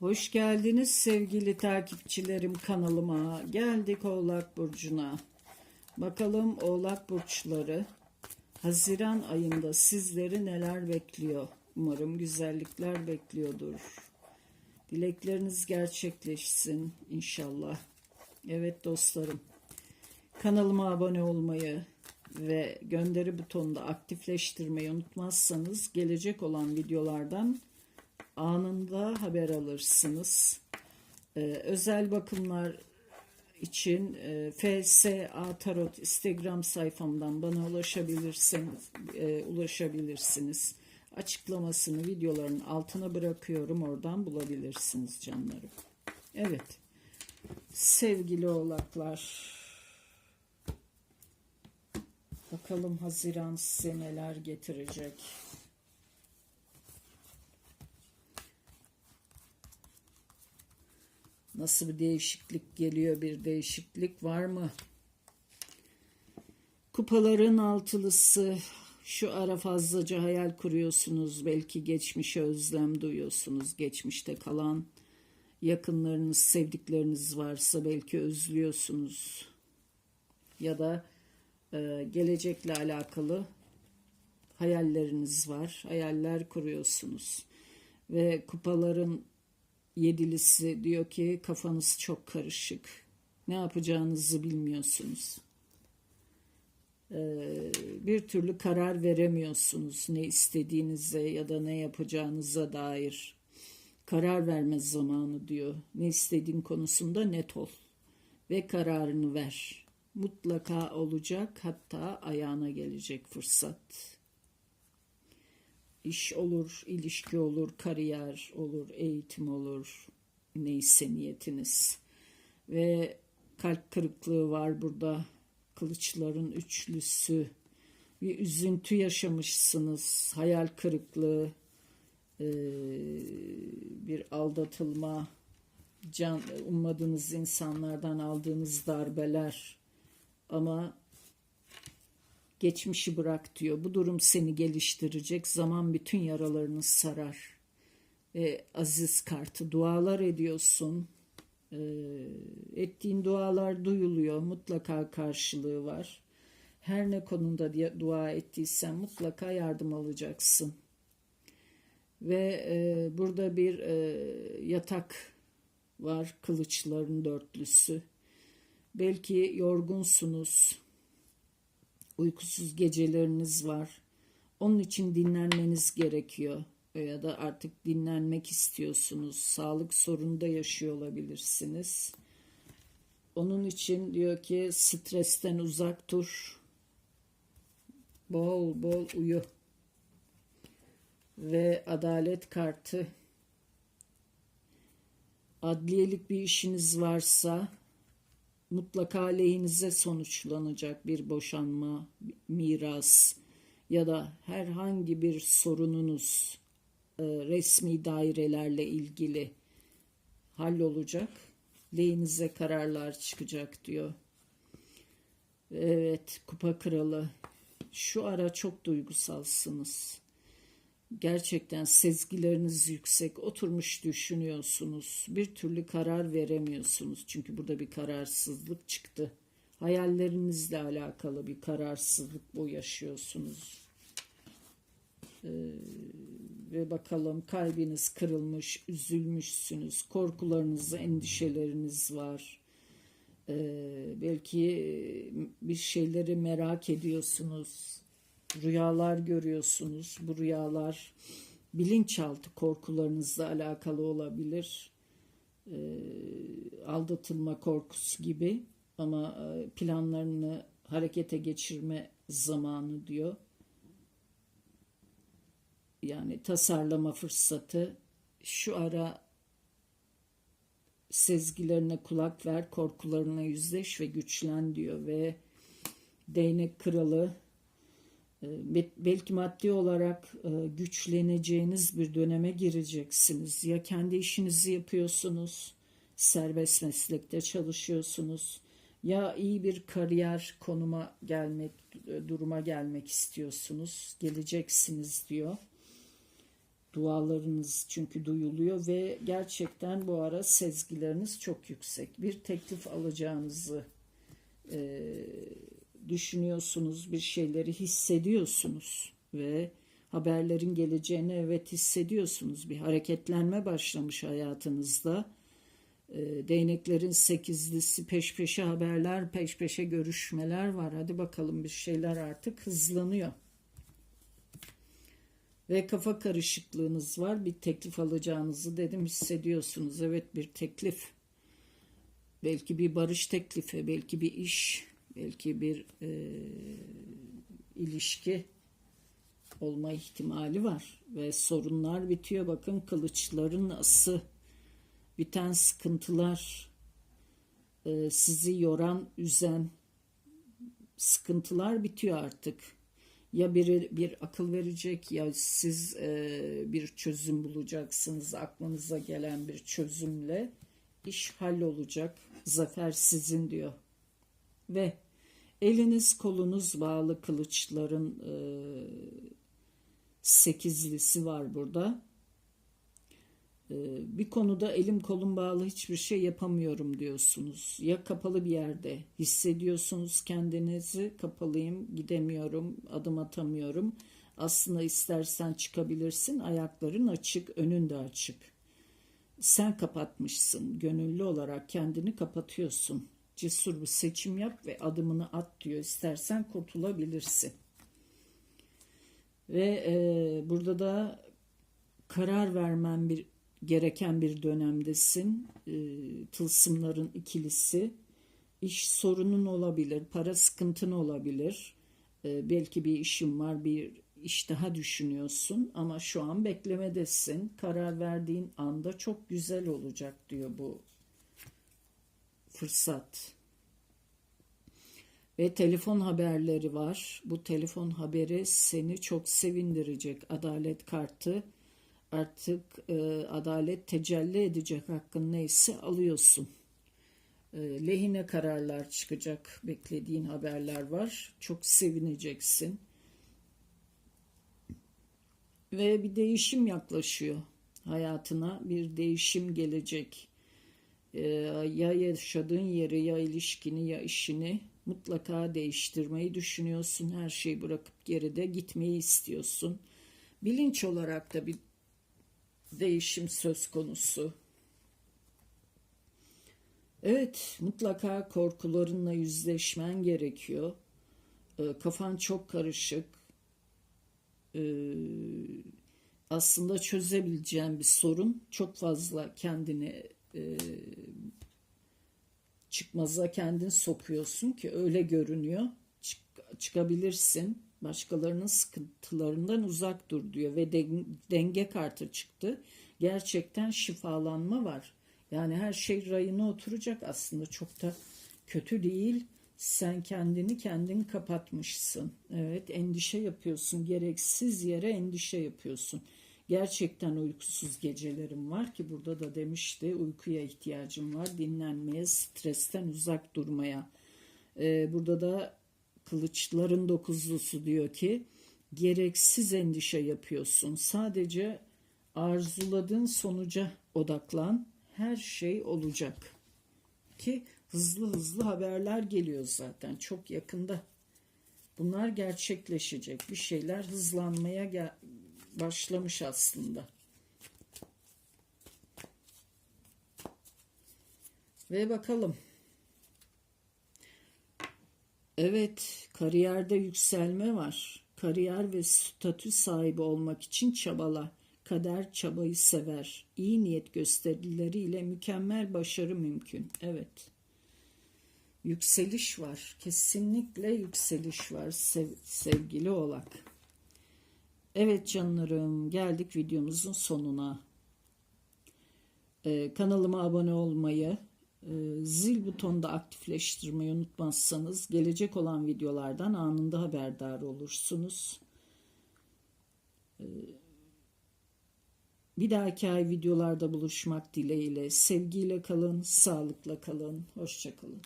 Hoş geldiniz sevgili takipçilerim kanalıma. Geldik Oğlak Burcu'na. Bakalım Oğlak Burçları Haziran ayında sizleri neler bekliyor? Umarım güzellikler bekliyordur. Dilekleriniz gerçekleşsin inşallah. Evet dostlarım. Kanalıma abone olmayı ve gönderi butonunda aktifleştirmeyi unutmazsanız gelecek olan videolardan anında haber alırsınız. Ee, özel bakımlar için e, FSA Tarot Instagram sayfamdan bana ulaşabilirsiniz. e, ulaşabilirsiniz. Açıklamasını videoların altına bırakıyorum. Oradan bulabilirsiniz canlarım. Evet. Sevgili oğlaklar. Bakalım Haziran size neler getirecek. Nasıl bir değişiklik geliyor? Bir değişiklik var mı? Kupaların altılısı. Şu ara fazlaca hayal kuruyorsunuz. Belki geçmişe özlem duyuyorsunuz. Geçmişte kalan yakınlarınız, sevdikleriniz varsa belki özlüyorsunuz. Ya da e, gelecekle alakalı hayalleriniz var. Hayaller kuruyorsunuz. Ve kupaların yedilisi diyor ki kafanız çok karışık. Ne yapacağınızı bilmiyorsunuz. Ee, bir türlü karar veremiyorsunuz ne istediğinize ya da ne yapacağınıza dair. Karar verme zamanı diyor. Ne istediğin konusunda net ol ve kararını ver. Mutlaka olacak hatta ayağına gelecek fırsat iş olur, ilişki olur, kariyer olur, eğitim olur. Neyse niyetiniz. Ve kalp kırıklığı var burada. Kılıçların üçlüsü. Bir üzüntü yaşamışsınız. Hayal kırıklığı. Bir aldatılma. Can, ummadığınız insanlardan aldığınız darbeler. Ama Geçmişi bırak diyor. Bu durum seni geliştirecek. Zaman bütün yaralarını sarar. E, aziz kartı dualar ediyorsun. E, ettiğin dualar duyuluyor. Mutlaka karşılığı var. Her ne konuda diye dua ettiysen mutlaka yardım alacaksın. Ve e, burada bir e, yatak var. Kılıçların dörtlüsü. Belki yorgunsunuz uykusuz geceleriniz var. Onun için dinlenmeniz gerekiyor ya da artık dinlenmek istiyorsunuz. Sağlık sorunu da yaşıyor olabilirsiniz. Onun için diyor ki stresten uzak dur. Bol bol uyu. Ve adalet kartı. Adliyelik bir işiniz varsa mutlaka lehinize sonuçlanacak bir boşanma, miras ya da herhangi bir sorununuz e, resmi dairelerle ilgili hallolacak. Lehinize kararlar çıkacak diyor. Evet, kupa kralı. Şu ara çok duygusalsınız gerçekten sezgileriniz yüksek oturmuş düşünüyorsunuz bir türlü karar veremiyorsunuz. Çünkü burada bir kararsızlık çıktı. Hayallerinizle alakalı bir kararsızlık bu yaşıyorsunuz. Ee, ve bakalım kalbiniz kırılmış üzülmüşsünüz korkularınız endişeleriniz var. Ee, belki bir şeyleri merak ediyorsunuz rüyalar görüyorsunuz. Bu rüyalar bilinçaltı korkularınızla alakalı olabilir. E, aldatılma korkusu gibi ama e, planlarını harekete geçirme zamanı diyor. Yani tasarlama fırsatı şu ara sezgilerine kulak ver, korkularına yüzleş ve güçlen diyor ve değnek kralı belki maddi olarak e, güçleneceğiniz bir döneme gireceksiniz. Ya kendi işinizi yapıyorsunuz, serbest meslekte çalışıyorsunuz ya iyi bir kariyer konuma gelmek, e, duruma gelmek istiyorsunuz. Geleceksiniz diyor. Dualarınız çünkü duyuluyor ve gerçekten bu ara sezgileriniz çok yüksek. Bir teklif alacağınızı e, düşünüyorsunuz, bir şeyleri hissediyorsunuz ve haberlerin geleceğini evet hissediyorsunuz. Bir hareketlenme başlamış hayatınızda. E, değneklerin sekizlisi peş peşe haberler, peş peşe görüşmeler var. Hadi bakalım bir şeyler artık hızlanıyor. Ve kafa karışıklığınız var. Bir teklif alacağınızı dedim hissediyorsunuz. Evet bir teklif. Belki bir barış teklifi, belki bir iş, belki bir e, ilişki olma ihtimali var. Ve sorunlar bitiyor. Bakın kılıçların ası, biten sıkıntılar, e, sizi yoran, üzen sıkıntılar bitiyor artık ya biri bir akıl verecek ya siz e, bir çözüm bulacaksınız aklınıza gelen bir çözümle iş hallolacak zafer sizin diyor ve eliniz kolunuz bağlı kılıçların e, sekizlisi var burada ee, bir konuda elim kolum bağlı hiçbir şey yapamıyorum diyorsunuz. Ya kapalı bir yerde hissediyorsunuz kendinizi kapalıyım, gidemiyorum, adım atamıyorum. Aslında istersen çıkabilirsin, ayakların açık, önün de açık. Sen kapatmışsın, gönüllü olarak kendini kapatıyorsun. Cesur bir seçim yap ve adımını at diyor. İstersen kurtulabilirsin. Ve e, burada da karar vermen bir gereken bir dönemdesin. E, tılsımların ikilisi. İş sorunun olabilir, para sıkıntın olabilir. E, belki bir işin var, bir iş daha düşünüyorsun ama şu an beklemedesin. Karar verdiğin anda çok güzel olacak diyor bu fırsat. Ve telefon haberleri var. Bu telefon haberi seni çok sevindirecek. Adalet kartı artık e, adalet tecelli edecek hakkın neyse alıyorsun. E, lehine kararlar çıkacak beklediğin haberler var. Çok sevineceksin. Ve bir değişim yaklaşıyor hayatına. Bir değişim gelecek. E, ya yaşadığın yeri ya ilişkini ya işini mutlaka değiştirmeyi düşünüyorsun. Her şeyi bırakıp geride gitmeyi istiyorsun. Bilinç olarak da bir değişim söz konusu. Evet, mutlaka korkularınla yüzleşmen gerekiyor. Ee, kafan çok karışık. Ee, aslında çözebileceğin bir sorun. Çok fazla kendini e, çıkmaza kendin sokuyorsun ki öyle görünüyor. Çık, çıkabilirsin Başkalarının sıkıntılarından uzak dur diyor ve denge kartı çıktı. Gerçekten şifalanma var. Yani her şey rayına oturacak aslında çok da kötü değil. Sen kendini kendin kapatmışsın. Evet endişe yapıyorsun. Gereksiz yere endişe yapıyorsun. Gerçekten uykusuz gecelerim var ki burada da demişti uykuya ihtiyacım var. Dinlenmeye, stresten uzak durmaya. Ee, burada da kılıçların dokuzlusu diyor ki gereksiz endişe yapıyorsun. Sadece arzuladığın sonuca odaklan. Her şey olacak. Ki hızlı hızlı haberler geliyor zaten çok yakında. Bunlar gerçekleşecek. Bir şeyler hızlanmaya başlamış aslında. Ve bakalım Evet, kariyerde yükselme var. Kariyer ve statü sahibi olmak için çabala. Kader çabayı sever. İyi niyet gösterileriyle mükemmel başarı mümkün. Evet. Yükseliş var. Kesinlikle yükseliş var sev sevgili Oğlak. Evet canlarım geldik videomuzun sonuna. Ee, kanalıma abone olmayı, ee, zil butonunu da aktifleştirmeyi unutmazsanız gelecek olan videolardan anında haberdar olursunuz. Ee, bir dahaki ay videolarda buluşmak dileğiyle sevgiyle kalın, sağlıkla kalın, hoşçakalın.